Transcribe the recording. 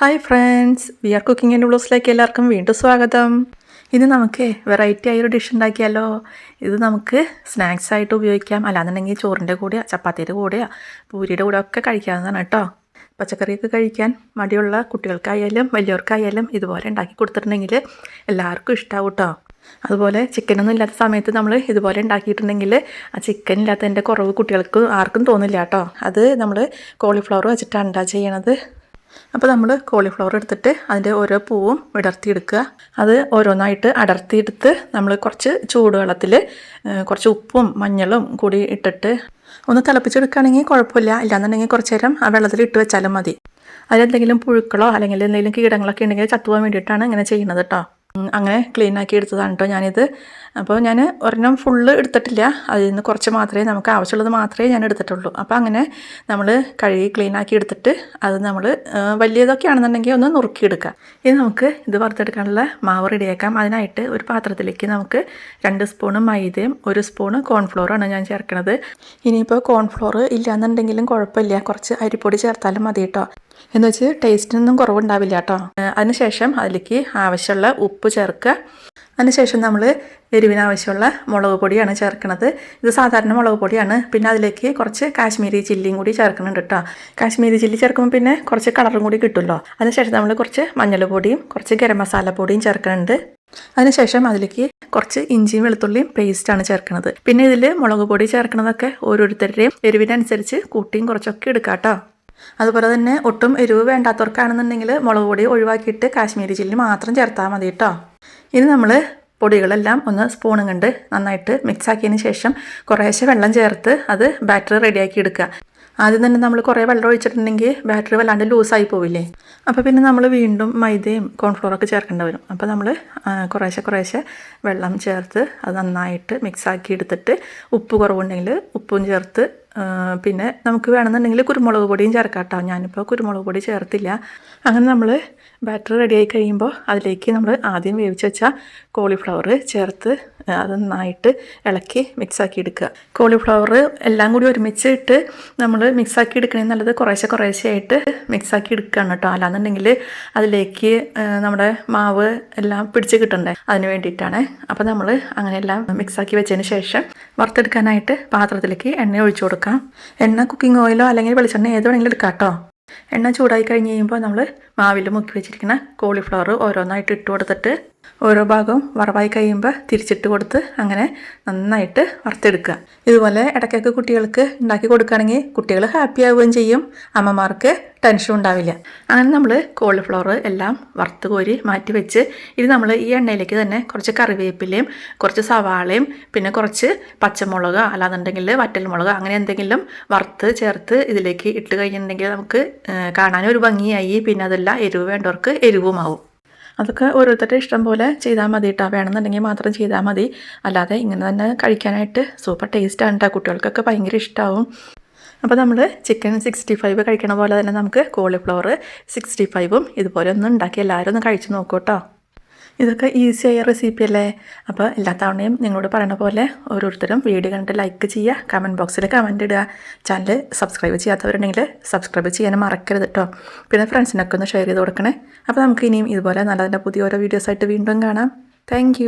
Hi friends we are cooking and ബ്ലോസിലേക്ക് എല്ലാവർക്കും വീണ്ടും സ്വാഗതം. ഇന്ന് നമുക്ക് വെറൈറ്റി ആയൊരു ഡിഷ് ഉണ്ടാക്കിയാലോ? ഇത് നമുക്ക് സ്നാക്സ് ആയിട്ട് ഉപയോഗിക്കാം. അല്ലാന്നുണ്ടെങ്കിൽ ചോറിന്റെ കൂടെ ചപ്പാത്തിയുടെ കൂടെ പൂരിയുടെ കൂടെ ഒക്കെ കഴിക്കാവുന്നതാണ് കേട്ടോ. പച്ചക്കറിയൊക്കെ കഴിക്കാൻ മടിയുള്ള കുട്ടികൾക്കായാലും വലിയവർക്കായാലും ഇതുപോലെ ഉണ്ടാക്കി കൊടുത്തിട്ടുണ്ടെങ്കിൽ എല്ലാവർക്കും ഇഷ്ടമാവും കേട്ടോ. അതുപോലെ ചിക്കനൊന്നും ഇല്ലാത്ത സമയത്ത് നമ്മൾ ഇതുപോലെ ഉണ്ടാക്കിയിട്ടുണ്ടെങ്കിൽ ആ ചിക്കൻ ഇല്ലാത്തതിന്റെ കുറവ് കുട്ടികൾക്ക് ആർക്കും തോന്നില്ല കേട്ടോ. അത് നമ്മൾ കോളിഫ്ലവർ വെച്ചിട്ടാണ് ചെയ്യണത്. അപ്പോൾ നമ്മൾ കോളിഫ്ലവർ എടുത്തിട്ട് അതിന്റെ ഓരോ പൂവും വിടർത്തിയെടുക്കുക. അത് ഓരോന്നായിട്ട് അടർത്തിയെടുത്ത് നമ്മൾ കുറച്ച് ചൂടുവെള്ളത്തിൽ കുറച്ച് ഉപ്പും മഞ്ഞളും കൂടി ഇട്ടിട്ട് ഒന്ന് തിളപ്പിച്ചെടുക്കുകയാണെങ്കിൽ കുഴപ്പമില്ല. ഇല്ലാന്നുണ്ടെങ്കിൽ കുറച്ച് നേരം ആ വെള്ളത്തിൽ ഇട്ട് വെച്ചാലും മതി. അതിലെന്തെങ്കിലും പുഴുക്കളോ അല്ലെങ്കിൽ എന്തെങ്കിലും കീടങ്ങളൊക്കെ ഉണ്ടെങ്കിൽ ചത്തുപോകാൻ വേണ്ടിയിട്ടാണ് ഇങ്ങനെ ചെയ്യുന്നത് കേട്ടോ അങ്ങനെ ക്ലീൻ ആക്കി എടുത്തതാണ് കേട്ടോ ഞാനിത്. അപ്പോൾ ഞാൻ ഒരെണ്ണം ഫുള്ള് എടുത്തിട്ടില്ല. അതിൽ നിന്ന് കുറച്ച് മാത്രമേ നമുക്ക് ആവശ്യമുള്ളത് മാത്രമേ ഞാൻ എടുത്തിട്ടുള്ളൂ. അപ്പോൾ അങ്ങനെ നമ്മൾ കഴുകി ക്ലീൻ ആക്കി എടുത്തിട്ട് അത് നമ്മൾ വലിയതൊക്കെ ആണെന്നുണ്ടെങ്കിൽ ഒന്ന് നുറുക്കിയെടുക്കുക ഇനി നമുക്ക് ഇത് വറുത്തെടുക്കാനുള്ള മാവ് റെഡിയാക്കാം. അതിനായിട്ട് ഒരു പാത്രത്തിലേക്ക് നമുക്ക് രണ്ട് സ്പൂണ് മൈദയും ഒരു സ്പൂണ് കോൺഫ്ലോറാണ് ഞാൻ ചേർക്കുന്നത് ഇനിയിപ്പോൾ കോൺഫ്ലോർ ഇല്ലയെന്നുണ്ടെങ്കിലും കുഴപ്പമില്ല. കുറച്ച് അരിപ്പൊടി ചേർത്താലും മതി കേട്ടോ എന്ന് വെച്ച് ടേസ്റ്റിനൊന്നും കുറവുണ്ടാവില്ല കേട്ടോ അതിനുശേഷം അതിലേക്ക് ആവശ്യമുള്ള ഉപ്പ് ചേർക്കുക. അതിനുശേഷം നമ്മൾ എരിവിനാവശ്യമുള്ള മുളക് പൊടിയാണ് ചേർക്കുന്നത്. ഇത് സാധാരണ മുളക് പൊടിയാണ്. പിന്നെ അതിലേക്ക് കുറച്ച് കാശ്മീരി ചില്ലിയും കൂടി ചേർക്കുന്നുണ്ട് കേട്ടോ കാശ്മീരി ചില്ലി ചേർക്കുമ്പോൾ പിന്നെ കുറച്ച് കളറും കൂടി കിട്ടുമല്ലോ. അതിനുശേഷം നമ്മൾ കുറച്ച് മഞ്ഞൾപ്പൊടിയും കുറച്ച് ഗരം മസാല പൊടിയും ചേർക്കുന്നുണ്ട്. അതിനുശേഷം അതിലേക്ക് കുറച്ച് ഇഞ്ചിയും വെളുത്തുള്ളിയും പേസ്റ്റാണ് ചേർക്കുന്നത്. പിന്നെ ഇതിൽ മുളക് പൊടി ചേർക്കുന്നതൊക്കെ ഓരോരുത്തരുടെയും എരിവിനനുസരിച്ച് കൂട്ടിയും കുറച്ചൊക്കെ എടുക്കാം കേട്ടോ അതുപോലെ തന്നെ ഒട്ടും എരിവ് വേണ്ടാത്തവർക്കാണെന്നുണ്ടെങ്കിൽ മുളക് പൊടി ഒഴിവാക്കിയിട്ട് കാശ്മീരി ചില്ലി മാത്രം ചേർത്താൽ മതി കേട്ടോ ഇനി നമ്മൾ പൊടികളെല്ലാം ഒന്ന് സ്പൂണും കണ്ട് നന്നായിട്ട് മിക്സ് ആക്കിയതിന് ശേഷം കുറേശ്ശെ വെള്ളം ചേർത്ത് അത് ബാറ്ററി റെഡിയാക്കി എടുക്കുക. ആദ്യം തന്നെ നമ്മൾ കുറേ വെള്ളം ഒഴിച്ചിട്ടുണ്ടെങ്കിൽ ബാറ്ററി വല്ലാണ്ട് ലൂസായി പോവില്ലേ? അപ്പോൾ പിന്നെ നമ്മൾ വീണ്ടും മൈദയും കോൺഫ്ലോറൊക്കെ ചേർക്കേണ്ടി വരും. അപ്പോൾ നമ്മൾ കുറേശ്ശെ കുറേശ്ശെ വെള്ളം ചേർത്ത് അത് നന്നായിട്ട് മിക്സാക്കി എടുത്തിട്ട് ഉപ്പ് കുറവുണ്ടെങ്കിൽ ഉപ്പും ചേർത്ത് പിന്നെ നമുക്ക് വേണമെന്നുണ്ടെങ്കിൽ കുരുമുളക് പൊടിയും ചേർക്കാം കേട്ടോ ഞാനിപ്പോൾ കുരുമുളക് പൊടി ചേർത്തില്ല. അങ്ങനെ നമ്മൾ ബാറ്റർ റെഡിയായി കഴിയുമ്പോൾ അതിലേക്ക് നമ്മൾ ആദ്യം വേവിച്ച് വെച്ച കോളിഫ്ലവർ ചേർത്ത് അത് നന്നായിട്ട് ഇളക്കി മിക്സാക്കി എടുക്കുക കോളിഫ്ലവർ എല്ലാം കൂടി ഒരുമിച്ച് ഇട്ട് നമ്മൾ മിക്സാക്കി എടുക്കണേ നല്ലത് കുറേശ്ശെ കുറേശ്ശെ ആയിട്ട് മിക്സാക്കി എടുക്കുകയാണ് കേട്ടോ. അല്ലാന്നുണ്ടെങ്കിൽ അതിലേക്ക് നമ്മുടെ മാവ് എല്ലാം പിടിച്ച് കിട്ടണ്ടേ? അതിന് വേണ്ടിയിട്ടാണ്. അപ്പോൾ നമ്മൾ അങ്ങനെയെല്ലാം മിക്സാക്കി വെച്ചതിന് ശേഷം വറുത്തെടുക്കാനായിട്ട് പാത്രത്തിലേക്ക് എണ്ണ ഒഴിച്ചു കൊടുക്കാം. എണ്ണ കുക്കിംഗ് ഓയിലോ അല്ലെങ്കിൽ വെളിച്ചെണ്ണ ഏത് വേണമെങ്കിലും എടുക്കാം കേട്ടോ. എണ്ണ ചൂടായി കഴിഞ്ഞ് കഴിയുമ്പോൾ നമ്മൾ മാവിൽ മുക്കി വെച്ചിരിക്കുന്ന കോളിഫ്ലവർ ഓരോന്നായിട്ട് ഇട്ട് കൊടുത്തിട്ട് ഓരോ ഭാഗവും വറവായി കഴിയുമ്പോൾ തിരിച്ചിട്ട് കൊടുത്ത് അങ്ങനെ നന്നായിട്ട് വറുത്തെടുക്കുക. ഇതുപോലെ ഇടയ്ക്കൊക്കെ കുട്ടികൾക്ക് ഉണ്ടാക്കി കൊടുക്കുകയാണെങ്കിൽ കുട്ടികൾ ഹാപ്പി ആവുകയും ചെയ്യും. അമ്മമാർക്ക് ടെൻഷൻ ഉണ്ടാവില്ല. അങ്ങനെ നമ്മൾ കോളിഫ്ലവർ എല്ലാം വറുത്ത് കോരി മാറ്റി വെച്ച് ഇത് നമ്മൾ ഈ എണ്ണയിലേക്ക് തന്നെ കുറച്ച് കറിവേപ്പിലയും കുറച്ച് സവാളയും പിന്നെ കുറച്ച് പച്ചമുളക് അല്ലാന്നുണ്ടെങ്കിൽ വറ്റൽമുളക് അങ്ങനെ എന്തെങ്കിലും വറുത്ത് ചേർത്ത് ഇതിലേക്ക് ഇട്ട് കഴിഞ്ഞിട്ടുണ്ടെങ്കിൽ നമുക്ക് കാണാനൊരു ഒരു ഭംഗിയായി. പിന്നെ അതെല്ലാം എരിവ് വേണ്ടവർക്ക് എരിവുമാവും. അതൊക്കെ ഓരോരുത്തരുടെ ഇഷ്ടം പോലെ ചെയ്താൽ മതി കേട്ടോ വേണമെന്നുണ്ടെങ്കിൽ മാത്രം ചെയ്താൽ മതി. അല്ലാതെ ഇങ്ങനെ തന്നെ കഴിക്കാനായിട്ട് സൂപ്പർ ടേസ്റ്റാണ് കേട്ടോ കുട്ടികൾക്കൊക്കെ ഭയങ്കര ഇഷ്ടമാവും അപ്പോൾ നമ്മൾ ചിക്കൻ സിക്സ്റ്റി ഫൈവ് കഴിക്കണ പോലെ തന്നെ നമുക്ക് കോളിഫ്ലവർ സിക്സ്റ്റി ഫൈവും ഇതുപോലെ ഒന്ന് ഉണ്ടാക്കി എല്ലാവരും ഒന്ന് കഴിച്ച് നോക്കൂ കേട്ടോ ഇതൊക്കെ ഈസിയായ റെസിപ്പി അല്ലേ അപ്പോൾ എല്ലാ തവണയും നിങ്ങളോട് പറയുന്ന പോലെ ഓരോരുത്തരും വീഡിയോ കണ്ടിട്ട് ലൈക്ക് ചെയ്യുക കമന്റ് ബോക്സിൽ കമന്റ് ഇടുക. ചാനൽ സബ്സ്ക്രൈബ് ചെയ്യാത്തവരുണ്ടെങ്കിൽ സബ്സ്ക്രൈബ് ചെയ്യാനും മറക്കരുത് കേട്ടോ പിന്നെ ഫ്രണ്ട്സിനൊക്കെ ഒന്ന് ഷെയർ ചെയ്ത് കൊടുക്കണേ. അപ്പോൾ നമുക്ക് ഇനിയും ഇതുപോലെ നല്ല നല്ല പുതിയ ഓരോ വീഡിയോസായിട്ട് വീണ്ടും കാണാം. താങ്ക്